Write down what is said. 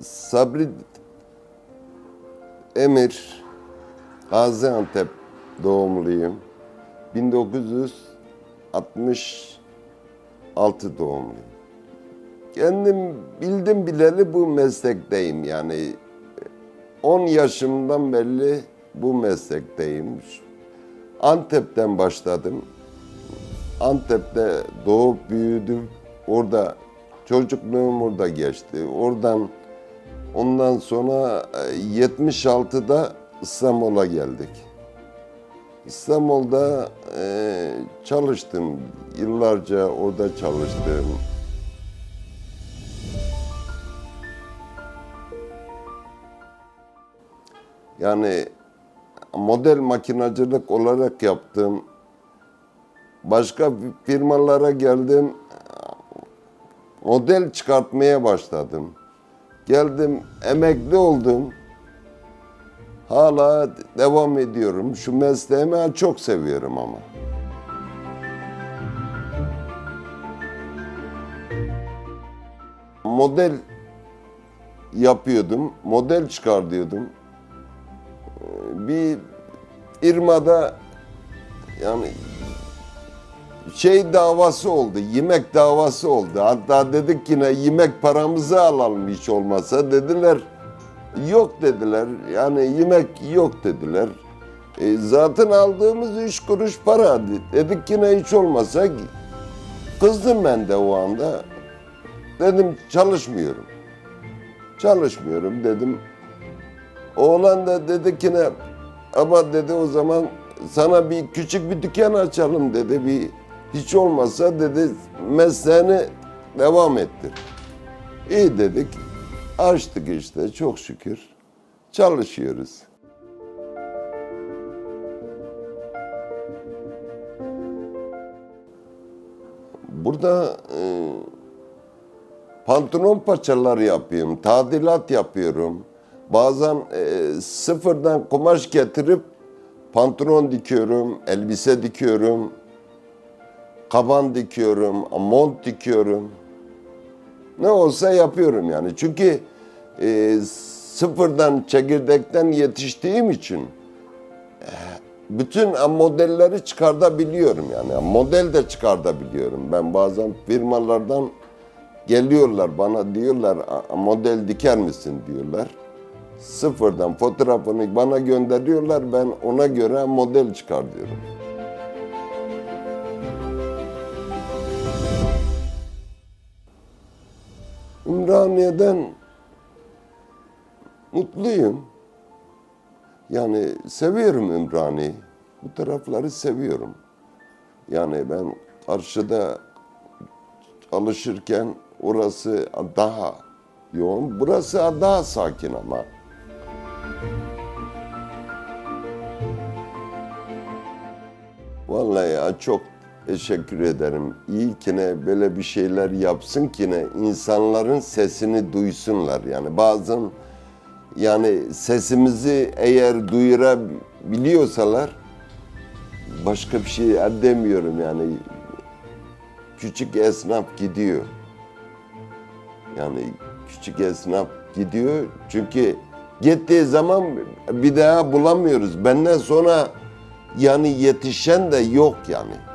Sabri Emir, Gaziantep doğumluyum. 1966 doğumluyum. Kendim bildim bileli bu meslekteyim yani 10 yaşımdan beri bu meslekteyim. Antep'ten başladım. Antep'te doğup büyüdüm. Orada çocukluğum orada geçti. Oradan ondan sonra e, 76'da İstanbul'a geldik. İstanbul'da e, çalıştım. Yıllarca orada çalıştım. Yani model makinacılık olarak yaptım. Başka firmalara geldim. Model çıkartmaya başladım. Geldim, emekli oldum. Hala devam ediyorum. Şu mesleğimi çok seviyorum ama. Model yapıyordum, model çıkartıyordum. Ee, Bir firmada yani şey davası oldu, yemek davası oldu. Hatta dedik yine yemek paramızı alalım hiç olmasa. Dediler yok dediler. Yani yemek yok dediler. E, zaten aldığımız üç kuruş para. Dedik yine hiç olmasa kızdım ben de o anda. Dedim çalışmıyorum. Çalışmıyorum dedim. Oğlan da dedi ki ne ama dedi o zaman sana bir küçük bir dükkan açalım dedi. Bir hiç olmazsa dedi mesleğini devam ettir. İyi dedik. Açtık işte çok şükür. Çalışıyoruz. Burada e, pantolon paçaları yapıyorum, tadilat yapıyorum. Bazen e, sıfırdan kumaş getirip pantolon dikiyorum, elbise dikiyorum, kaban dikiyorum, mont dikiyorum. Ne olsa yapıyorum yani. Çünkü e, sıfırdan, çekirdekten yetiştiğim için e, bütün modelleri çıkartabiliyorum yani. Model de çıkartabiliyorum. Ben bazen firmalardan geliyorlar bana diyorlar "A- model diker misin diyorlar. Sıfırdan fotoğrafını bana gönderiyorlar ben ona göre model çıkartıyorum. Ümraniye'den mutluyum. Yani seviyorum Ümraniye'yi. Bu tarafları seviyorum. Yani ben karşıda alışırken orası daha yoğun. Burası daha sakin ama. Vallahi ya çok teşekkür ederim. İyi ki ne böyle bir şeyler yapsın ki ne insanların sesini duysunlar. Yani bazen yani sesimizi eğer duyurabiliyorsalar başka bir şey demiyorum yani küçük esnaf gidiyor. Yani küçük esnaf gidiyor çünkü gittiği zaman bir daha bulamıyoruz. Benden sonra yani yetişen de yok yani.